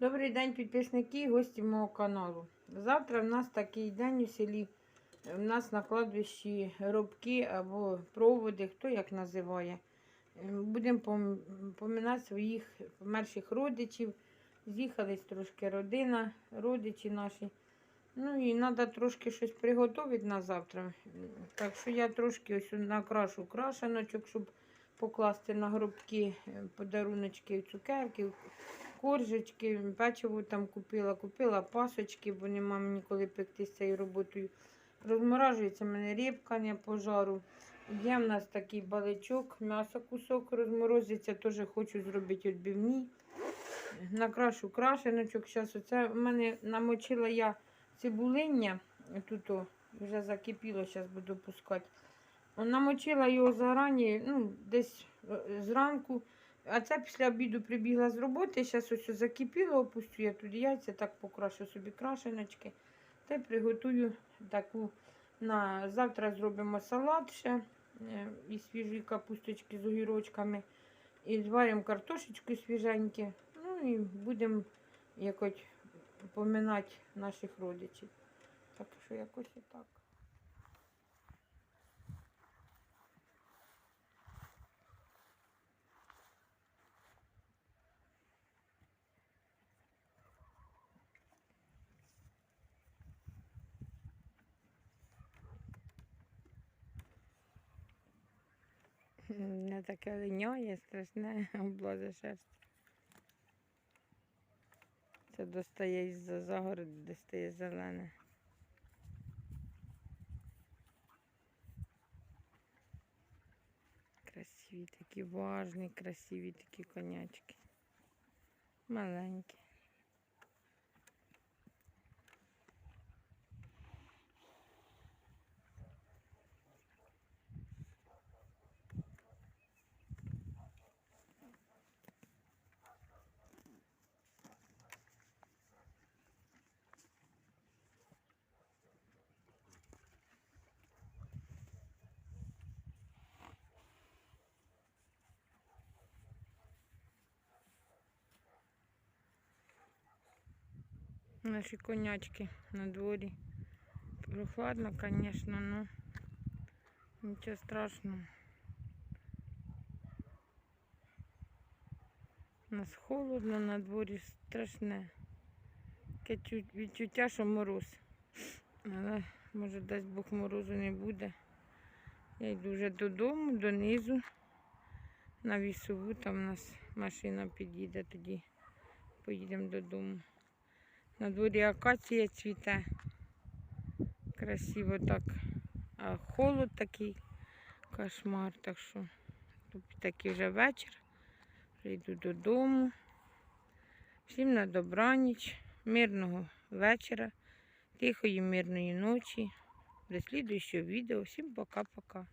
Добрий день, підписники і гості мого каналу. Завтра в нас такий день у селі. У нас на кладбищі робки або проводи, хто як називає. Будемо пом- поминати своїх померших родичів. З'їхались трошки родина, родичі наші. Ну і треба трошки щось приготувати на завтра. Так що я трошки ось накрашу крашеночок, щоб покласти на гробки е, подаруночки, цукерки, коржечки, печиво там купила, купила пасочки, бо нема мені коли пекти з цією роботою. Розморажується в мене рибка не пожару. Є в нас такий баличок, м'ясо кусок розморозиться, теж хочу зробити відбивні. Накрашу крашеночок. Зараз оце в мене намочила я цибулиння, тут о, вже закипіло, зараз буду пускати. Намочила його зарані, ну, десь е, зранку. А це після обіду прибігла з роботи. Зараз ось закипіло, опустю я туди яйця, так покрашу собі крашеночки. Та й приготую таку на завтра зробимо салат ще е, і свіжі капусточки з огірочками. І зваримо картошечку свіженьку. Ну і будемо якось поминати наших родичів. Так що якось і так. Не таке линяє, страшне, облазе шерсть. Це достає із-за загороду, де стає зелене. Красиві такі, важні, красиві такі конячки. Маленькі. Наші конячки на дворі. Прохладно, звісно, ну нічого страшного. У нас холодно на дворі страшне. Таке відчуття, що мороз. Але може дасть Бог морозу не буде. Я йду вже додому, донизу. На вісову, там у нас машина під'їде, тоді поїдемо додому. На дворі акація цвіте. Красиво так. А холод такий кошмар. Так що тут такий вже вечір. Вже йду додому. Всім на добраніч, мирного вечора, тихої, мирної ночі. До слідуючого відео. Всім пока-пока.